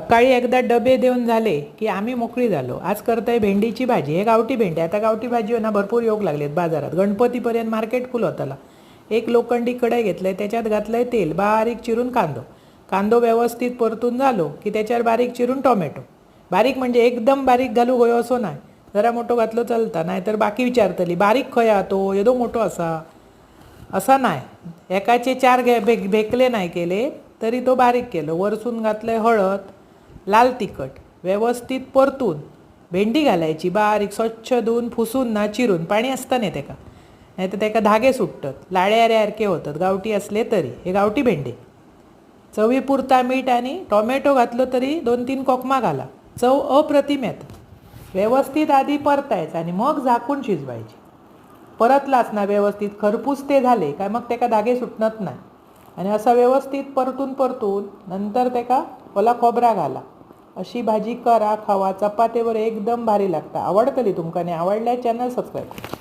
सकाळी एकदा डबे देऊन झाले की आम्ही मोकळी झालो. आज करताय भेंडीची भाजी. हे गावठी भेंडी. आता गावठी भाजी ना भरपूर योग लागलेत बाजारात. गणपतीपर्यंत मार्केट फुल होताला. एक लोखंडी कढई घेतलंय त्याच्यात घातलंय तेल. बारीक चिरून कांदो. कांदो व्यवस्थित परतून झालो की त्याच्यावर बारीक चिरून टोमॅटो. बारीक म्हणजे एकदम बारीक घालू गयो असो नाही. जरा मोठो घातलो चलता नाहीतर बाकी विचारतली बारीक खया तो? येदो मोठो असा. असा नाही. एकाचे चार घे भे भेकले नाही केले तरी तो बारीक केलं. वरसून घातलंय हळद लाल तिखट व्यवस्थित परतून भेंडी घालायची बारीक स्वच्छ धुवून फुसून ना चिरून पाणी असतं नाही त्याका नाही तर त्याका धागे सुटतात लाड्याऱ्यासारखे होतात गावठी असले तरी हे गावठी भेंडे. चवीपुरता मीठ आणि टोमॅटो घातलं तरी दोन तीन कोकमा घाला चव अप्रतिम येतात व्यवस्थित आधी परतायचं आणि मग झाकून शिजवायची. परतलाच ना व्यवस्थित खरपूस ते झाले काय मग त्याका धागे सुटणत नाही. आणि असं व्यवस्थित परतून परतून नंतर त्याका ओला खोबरा घाला. अशी भाजी करा खावा चपातेवर एकदम भारी लागता. आवडतली तुमका आणि आवडल्या चॅनल सबस्क्राईब करा.